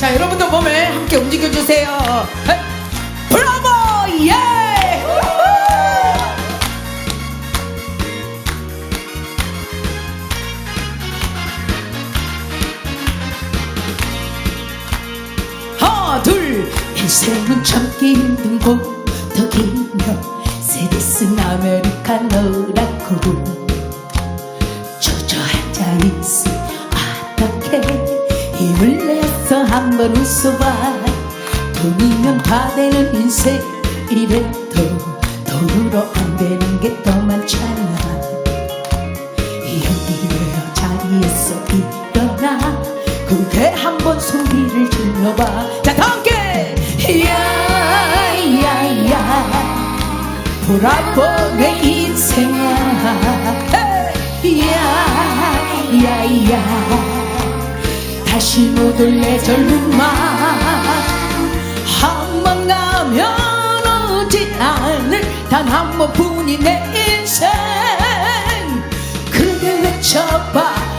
자, 여러분도 몸을 함께 움직여주세요. 헤, 브라보! 예! 둘, 인생은 참기 힘든 고독이며 세디슨 아메리카노라고 주저앉아있어 어떻게 힘을 내서 한번 웃어봐. 돈이면 다 되는 인생 이래도 돈으로 안 되는 게 더 많잖아. 여기에요 자리에서 일어나? 그게 한번 소리를 질러봐. 자 함께! 야야야. 보라보 내 인생아. 야야야 다시 못 올래 젊은마 한번 가면 오지 않을 단 한 번뿐인 내 인생. 그대 외쳐봐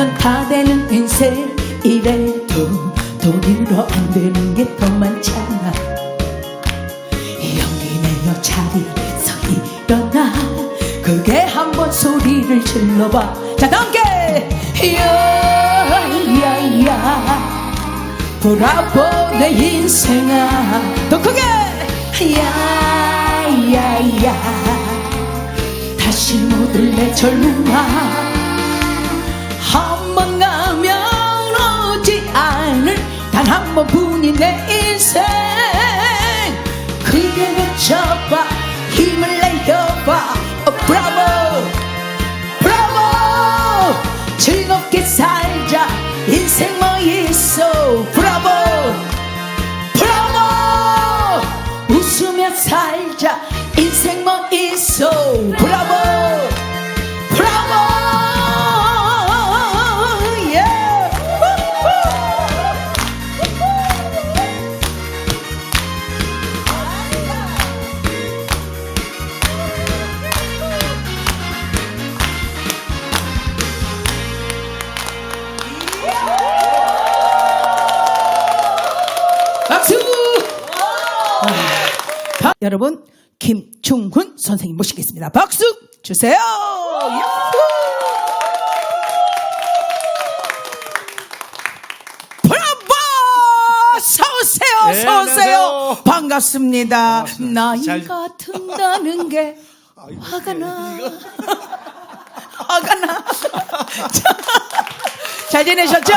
5년 다 되는 인생 이래도 돈으로 안 되는 게 더 많잖아. 용기 내어 자리에서 일어나. 그게 한번 소리를 질러봐. 자 넘게! 야야야. 보라보 내 인생아. 더 크게! 야야야. 다시 모든 내 젊음아 단 한 번뿐인 내 인생. 크게 외쳐봐. 힘을 내어봐. 어, 브라보. 브라보. 즐겁게 살자. 인생 뭐 있어? 브라보. 브라보. 웃으며 살자. 인생 뭐 있어? 브라보 여러분, 김충훈 선생님 모시겠습니다. 박수 주세요! 서오세요, 네, 서오세요! 안녕하세요. 반갑습니다. 나이 잘- 같은다는 게 화가 나. 화가 나. 자, 잘 지내셨죠?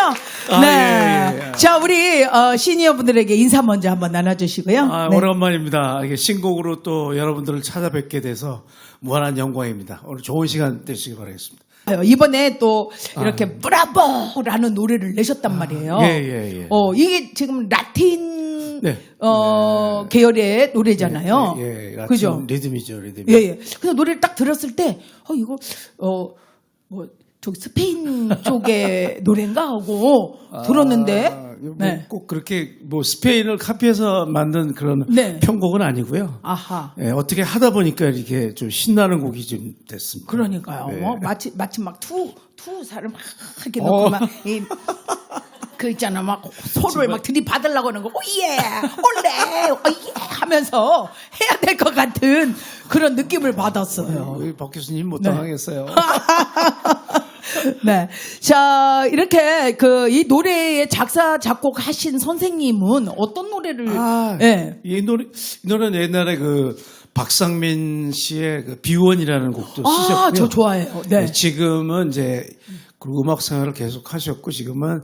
아, 네. 예, 예, 예. 자, 우리 어, 시니어 분들에게 인사 먼저 한번 나눠주시고요. 아, 네. 오랜만입니다. 신곡으로 또 여러분들을 찾아뵙게 돼서 무한한 영광입니다. 오늘 좋은 시간 되시기 바라겠습니다. 이번에 또 이렇게 브라보라는 노래를 내셨단 말이에요. 예, 예, 예. 어, 이게 지금 라틴 네. 어, 계열의 노래잖아요. 예, 예, 라틴 그죠? 리듬이죠, 리듬. 예, 예. 그래서 노래를 딱 들었을 때, 어, 이거, 어, 뭐, 저 스페인 쪽의 노래인가 하고 들었는데, 아, 뭐 네. 꼭 그렇게 뭐 스페인을 카피해서 만든 그런 네. 편곡은 아니고요. 아하. 예, 어떻게 하다 보니까 이렇게 좀 신나는 곡이 좀 됐습니다. 그러니까요. 네. 뭐 마치 마치 막 투 투사를 막 이렇게 어. 넣고 막이그 있잖아 막 소를 막 들이받으려고 하는 거 오예 올레 오예 하면서 해야 될 것 같은 그런 느낌을 받았어요. 우리 박 교수님 못 네. 당하겠어요. 네. 자, 이렇게 그 이 노래의 작사 작곡 하신 선생님은 어떤 노래를 아, 예. 이 노래, 이 노래는 옛날에 그 박상민 씨의 그 비원이라는 곡도 쓰셨고요. 아, 저 좋아해요. 네. 네, 지금은 이제 그 음악 생활을 계속 하셨고 지금은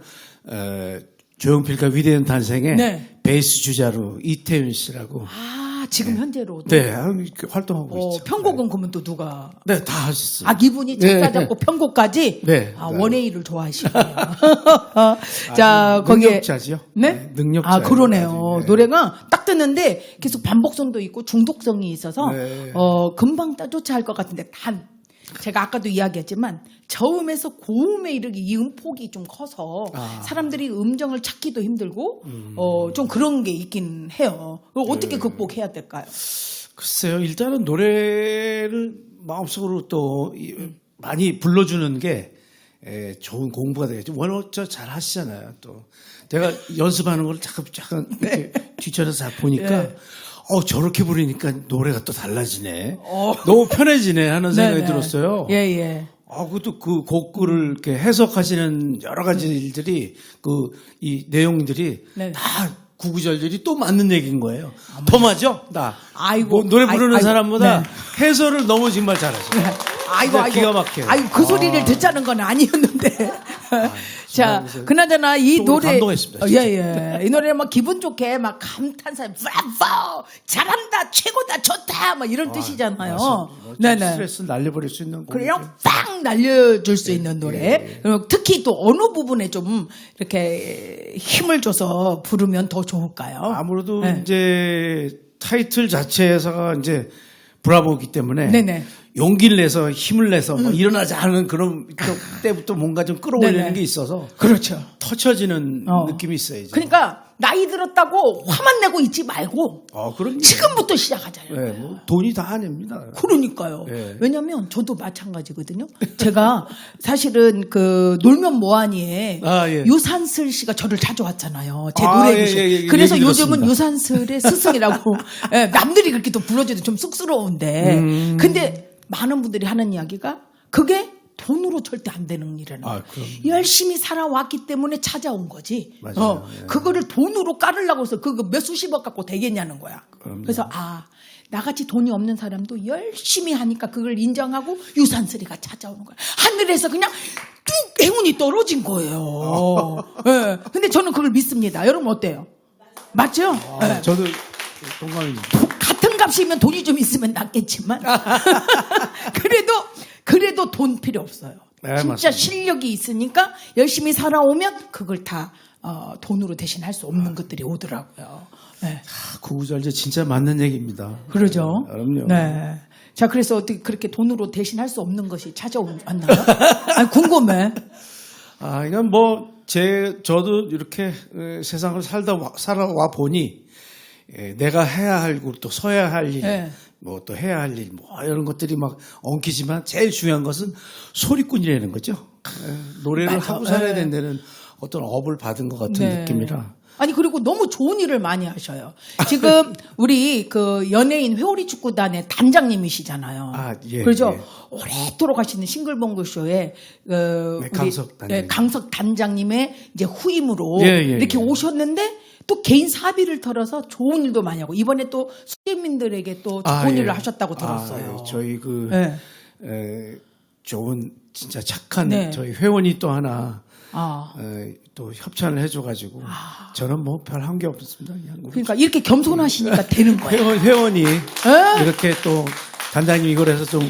에, 조용필과 위대한 탄생의 네. 베이스 주자로 이태윤 씨라고 아, 지금 현재로도. 네, 아, 이렇게 활동하고 어, 있죠. 편곡은 그러면 또 누가? 네, 다 하셨어요. 아, 이분이 작사, 작곡, 편곡까지? 네. 아, 네. 원에이를 좋아하시네요. 자, 거기에. 능력자지요. 네? 네, 능력자예요. 아, 그러네요. 네. 노래가 딱 듣는데 계속 반복성도 있고 중독성이 있어서, 네. 어, 금방 따조차 할것 같은데, 단. 제가 아까도 이야기했지만, 저음에서 고음에 이르기 이 음 폭이 좀 커서, 아. 사람들이 음정을 찾기도 힘들고, 어, 좀 그런 게 있긴 해요. 어떻게 네. 극복해야 될까요? 글쎄요, 일단은 노래를 마음속으로 또 이- 많이 불러주는 게 에, 좋은 공부가 되겠죠. 워낙 저잘 하시잖아요. 또 제가 연습하는 걸 잠깐 잠깐 이렇게 뒤쳐서 잘 보니까 네. 어 저렇게 부르니까 노래가 또 달라지네. 너무 편해지네 하는 생각이 어. 네네. 들었어요. 예, 예. 아, 그것도 그 곡글을 이렇게 해석하시는 여러 가지 일들이 그 이 내용들이 네. 다 구구절절이 또 맞는 얘기인 거예요. 더 맞죠? 나. 아이고, 뭐 노래 부르는 아이고, 사람보다 네. 해설을 너무 정말 잘하셔요. 아이고, 진짜 아이고. 기가 막혀요. 아이고, 그 아. 소리를 듣자는 건 아니었는데. 자, 그래서 그나저나 이 노래. 감동했습니다, 어, 진짜. 예, 예. 이 노래 막 기분 좋게 막 감탄사, 브라보! 잘한다! 최고다! 좋다! 막 이런 뜻이잖아요. 뭐 네네. 스트레스 날려버릴 수 있는 곡. 그냥 빵 날려줄 수 있는 노래. 그리고 특히 또 어느 부분에 좀 이렇게 힘을 줘서 부르면 더 좋을까요? 아무래도 네. 이제 타이틀 자체에서가 이제 브라보기 때문에 네네. 용기를 내서 힘을 내서 뭐 일어나자 하는 그런 때부터 뭔가 좀 끌어올리는 네네. 게 있어서 그렇죠. 터쳐지는 어. 느낌이 있어요. 이제. 그러니까 나이 들었다고 화만 내고 있지 말고 아, 그럼 지금부터 시작하잖아요. 네, 뭐 돈이 다 아닙니다. 그러니까요. 네. 왜냐면 저도 마찬가지거든요. 제가 사실은 그 놀면 뭐하니에 아, 예. 유산슬 씨가 저를 찾아왔잖아요. 제 아, 노래 예, 교실. 예, 예, 그래서 얘기 요즘은 들었습니다. 유산슬의 스승이라고 예, 남들이 그렇게 또 불러줘도 좀 쑥스러운데 음. 근데 많은 분들이 하는 이야기가 그게 돈으로 절대 안 되는 일이라는 아. 열심히 살아왔기 때문에 찾아온 거지. 맞아요. 어, 예. 그거를 돈으로 깔으려고 해서 그거 몇 수십억 갖고 되겠냐는 거야. 그럼요. 그래서 아 나같이 돈이 없는 사람도 열심히 하니까 그걸 인정하고 유산슬이가 찾아오는 거야. 하늘에서 그냥 뚝 행운이 떨어진 거예요. 예. 근데 저는 그걸 믿습니다. 여러분 어때요? 맞죠? 아, 예. 저도 동감입니다. 같은 값이면 돈이 좀 있으면 낫겠지만 그래도 그래도 돈 필요 없어요. 네, 진짜 맞습니다. 실력이 있으니까 열심히 살아오면 그걸 다 어, 돈으로 대신 할 수 없는 것들이 오더라고요. 네. 아, 구구절절 진짜 맞는 얘기입니다. 그러죠. 그럼요. 네. 자, 그래서 어떻게 그렇게 돈으로 대신 할 수 없는 것이 찾아왔나요? 아니, 궁금해. 아, 이건 뭐, 제, 저도 이렇게 에, 세상을 살다, 와- 살아와 보니, 에, 내가 해야 할, 일, 또 서야 할 일, 네. 뭐또 해야 할 일, 뭐 이런 것들이 막 엉키지만 제일 중요한 것은 소리꾼이라는 거죠. 에, 노래를 맞아. 하고 살아야 네. 된다는 어떤 업을 받은 것 같은 네. 느낌이라. 아니 그리고 너무 좋은 일을 많이 하셔요. 지금 우리 그 연예인 회오리 축구단의 단장님이시잖아요. 아, 예, 그렇죠. 예. 오래도록 하시는 싱글벙글 쇼에 어, 네, 강석 단장님. 예, 강석 단장님의 이제 후임으로 예, 예, 이렇게 예. 오셨는데 또 개인 사비를 털어서 좋은 일도 많이 하고 이번에 또 수재민들에게 또 좋은 아, 예. 일을 하셨다고 들었어요. 아, 예. 저희 그, 예. 에, 좋은, 진짜 착한 네. 저희 회원이 또 하나, 아. 에, 또 협찬을 해줘가지고, 저는 뭐 별 한 게 없습니다. 그냥 그러니까 이렇게 겸손하시니까 되는 거예요. 회원, 회원이 예? 이렇게 또 단장님 이걸 해서 좀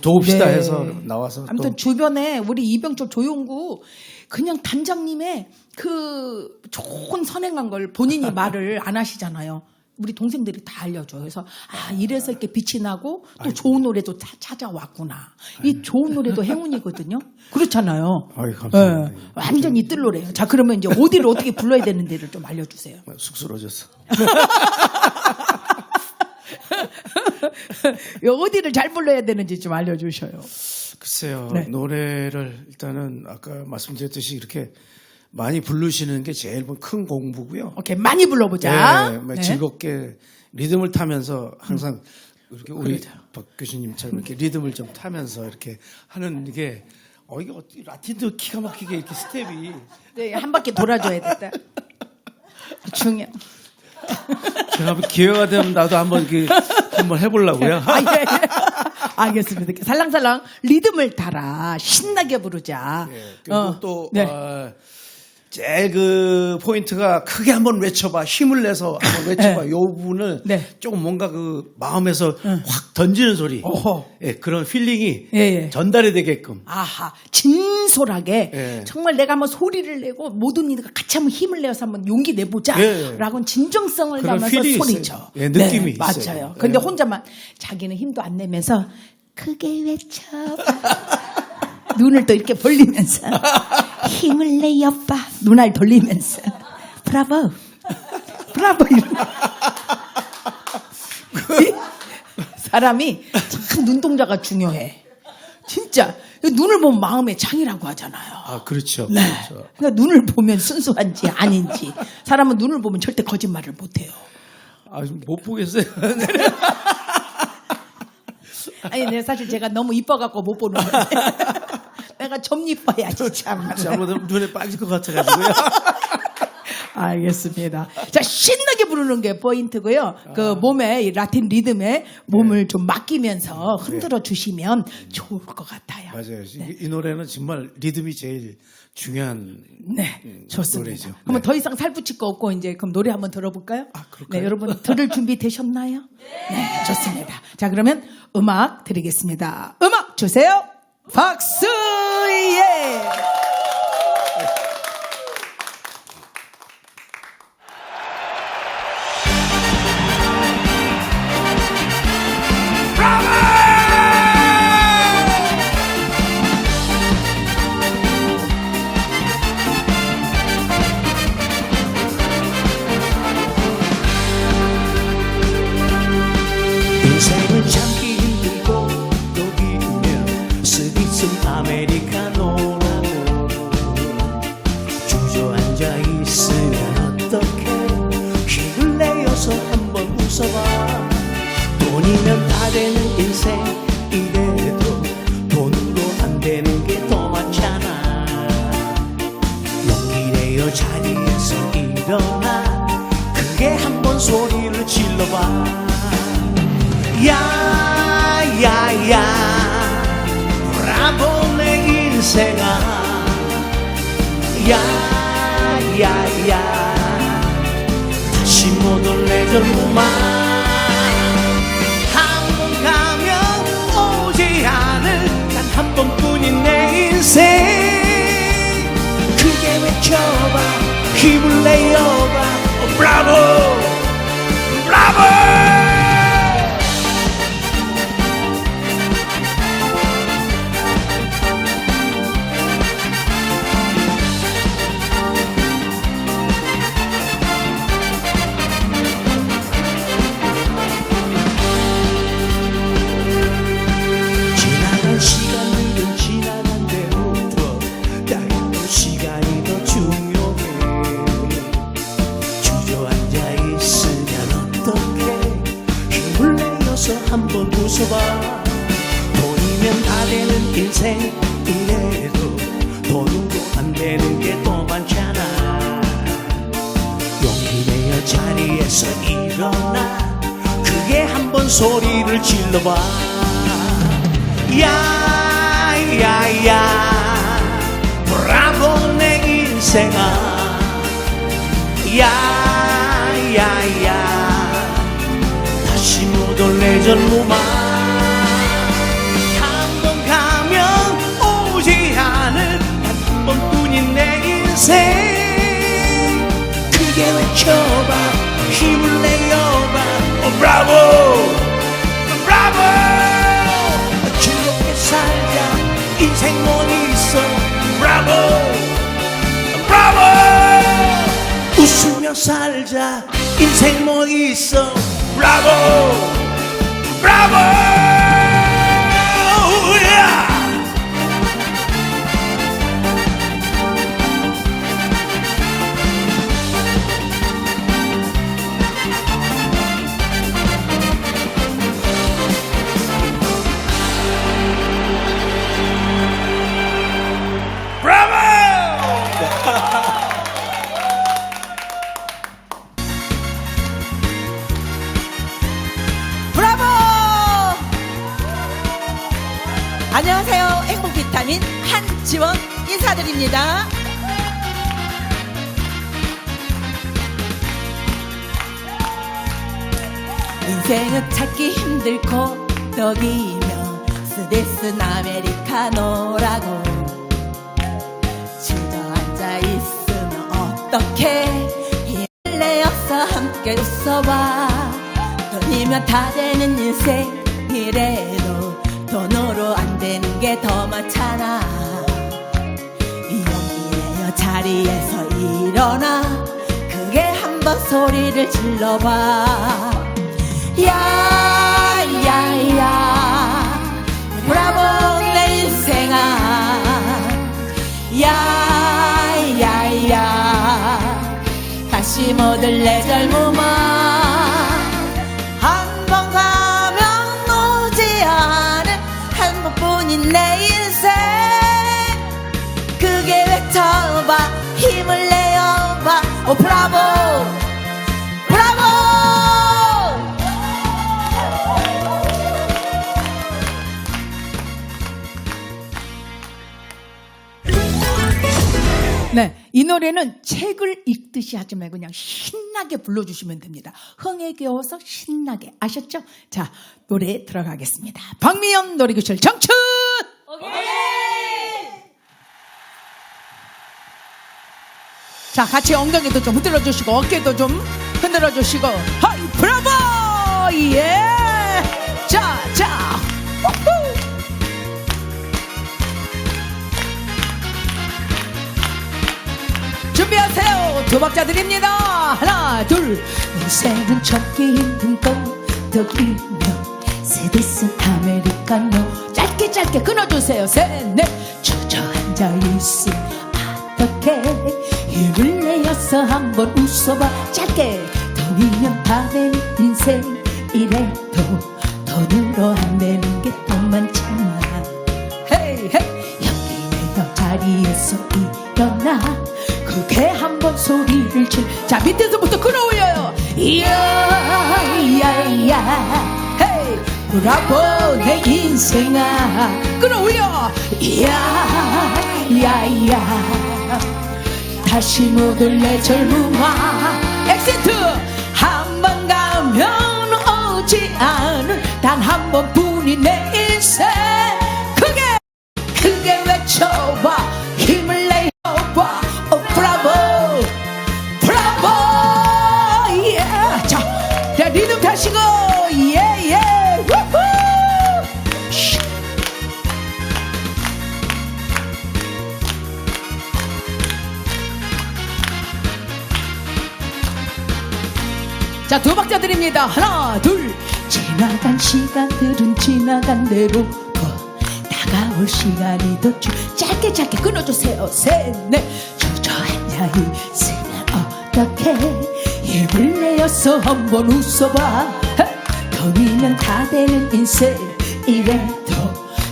도웁시다 네. 해서 나와서 아무튼 또 주변에 우리 이병철 조용구 그냥 단장님의 그 좋은 선행한 걸 본인이 말을 안 하시잖아요. 우리 동생들이 다 알려줘요. 그래서 아 이래서 이렇게 빛이 나고 또 좋은 노래도 차- 찾아왔구나. 이 좋은 노래도 행운이거든요. 그렇잖아요. 아유, 감사합니다. 예, 완전히 뜰 노래예요. 자 그러면 이제 어디를 어떻게 불러야 되는지를 좀 알려주세요. 쑥스러워졌어. 어디를 잘 불러야 되는지 좀 알려주셔요. 글쎄요 네. 노래를 일단은 아까 말씀드렸듯이 이렇게 많이 부르시는 게 제일 큰 공부고요. 오케이 많이 불러보자. 네, 뭐 네. 즐겁게 리듬을 타면서 항상 이렇게 우리 그러죠. 박 교수님처럼 이렇게 리듬을 좀 타면서 이렇게 하는 이게 어 이게 어떻게 라틴도 기가 막히게 이렇게 스텝이 네, 한 바퀴 돌아줘야 됐다. 중요. 제가 한번 기회가 되면 나도 한번 이렇게 한번 해보려고요. 아, 예, 예. 알겠습니다. 이렇게 살랑살랑 리듬을 타라. 신나게 부르자. 예, 그리고 어, 또 네. 어, 제일 그 포인트가 크게 한번 외쳐봐 힘을 내서 한번 외쳐봐 요 부분을 네. 조금 뭔가 그 마음에서 확 던지는 소리. 예, 그런 필링이 예, 예. 전달이 되게끔 아하, 진솔하게 예. 정말 내가 한번 소리를 내고 모든 이들과 같이 한번 힘을 내서 한번 용기 내보자. 예. 라고 진정성을 그런 담아서 소리죠. 예, 느낌이 네, 맞아요. 있어요. 근데 예. 혼자만 자기는 힘도 안 내면서 크게 외쳐봐. 눈을 또 이렇게 벌리면서 힘을 내요 봐. 눈알 돌리면서 브라보. 브라보. 이러면서. 사람이 참 눈동자가 중요해. 진짜 눈을 보면 마음의 창이라고 하잖아요. 아 그렇죠. 네. 그렇죠. 그러니까 눈을 보면 순수한지 아닌지 사람은 눈을 보면 절대 거짓말을 못해요. 아못 보겠어요. 아니, 내 사실 제가 너무 이뻐갖고 못 보는 거예요. 내가 좀 이뻐야지 참. 잘못하면 눈에 빠질 것 같아가지고요. 알겠습니다. 자, 신나게 부르는 게 포인트고요. 그 몸에 이 라틴 리듬에 몸을 좀 맡기면서 흔들어 주시면 좋을 것 같아요. 맞아요. 이, 이 노래는 정말 리듬이 제일 중요한 네, 좋습니다. 노래죠. 그러면 네. 더 이상 살 붙일 거 없고 이제 그럼 노래 한번 들어볼까요? 아, 그럴까요? 네, 여러분 들을 준비 되셨나요? 네, 좋습니다. 자, 그러면 음악 드리겠습니다. 음악 주세요. 박수 예. 인생아. 야야야. 다시 못 올래 젊음아 한 번뿐인 내 인생. 크게 외쳐봐. 힘을 내어봐. 어, 브라보! 브라보 한번 소리를 질러봐. 야야야. 브라보 내 인생아. 야야야. 다시 못 올래 젊음아 한번 가면 오지 않을 단한 번뿐인 내 인생. 크게 외쳐봐. 힘을 어 브라보 브라보 즐겁게 살자. 인생 뭐 있어. 브라보 브라보 웃으며 살자. 인생 뭐 있어. 브라보 브라보 안녕하세요. 행복 비타민 한지원 인사드립니다. 인생은 찾기 힘들고 떡이며 스데스 아메리카노라고 주저앉아 있으면 어떻게 힘내어서 함께 웃어봐 돈이면 다 되는 인생이래 되는 게 더 많잖아. 여기에요 자리에서 일어나. 크게 한번 소리를 질러봐. 야야야. 브라보 내 인생아. 야야야. 다시 못 얻을래 젊음아 오 브라보 브라보 네, 이 노래는 책을 읽듯이 하지 말고 그냥 신나게 불러주시면 됩니다. 흥에 겨워서 신나게 아셨죠? 자, 노래 들어가겠습니다. 박미연 노래교실 정춘. 자, 같이 엉덩이도 좀 흔들어 주시고 어깨도 좀 흔들어 주시고 하이 브라보 예. 자, 자. 우후. 준비하세요. 두 박자 드립니다. 하나, 둘. 인생은 참기 힘든 건덕이며 세디스 아메리카노 짧게 짧게 끊어주세요. 셋, 넷. 주저앉아 있음 힘을 내어서 한번 웃어봐. 짧게 돈이면 다 되는 인생. 이래도 돈으로 안 되는 게더 많잖아. 헤이 헤이. 여기 내가 자리에서 일어나. 그게 한번 소리를 칠자 밑에서부터 끌어올려요. 이야 이야 이야. 헤이 브라보 내 인생아. 끌어올려. 이야 이야 이야 다시 못 올래 젊음아 엑센트! 한 번 가면 오지 않을 단한 번뿐인 내 인생. 크게 크게 외쳐봐 자, 두 박자 드립니다. 하나, 둘. 지나간 시간들은 지나간 대로 더 다가올 시간이 더 줄. 짧게 짧게 끊어주세요. 셋, 넷. 주저앉아 있으면 어떡해. 힘을 내어서 한번 웃어봐. 헤, 돈이면 다 되는 인생. 이래도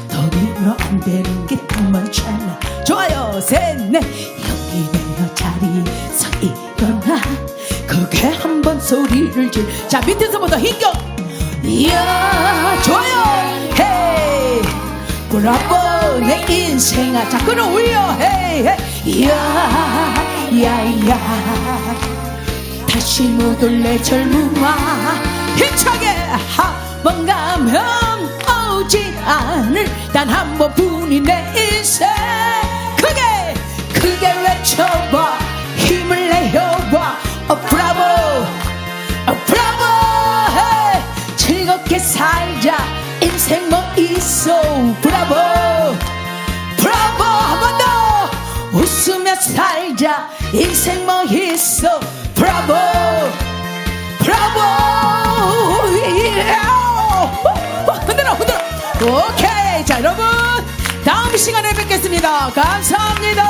돈으로 안 되는 게 더 많잖아. 좋아요. 셋, 넷. 여기 내어 자리에 질. 자, 밑에서부터 힘겨. 이야, 좋아요. 헤이. 브라보, 내 인생아. 자, 끌어올려. 헤이, 헤이. 이야, 이야. 다시 못 올래 젊음아. 힘차게 한번 가면 오지 않을 단 한 번뿐인 내 인생. 크게, 크게 외쳐봐. 힘을 내어봐. 어, 브라보. 어, 브라보. 즐겁게 살자. 인생 뭐 있어. 브라보. 브라보. 한 번 더. 웃으며 살자. 인생 뭐 있어. 브라보. 브라보. 예. 흔들어, 흔들어. 오케이. 자, 여러분. 다음 시간에 뵙겠습니다. 감사합니다.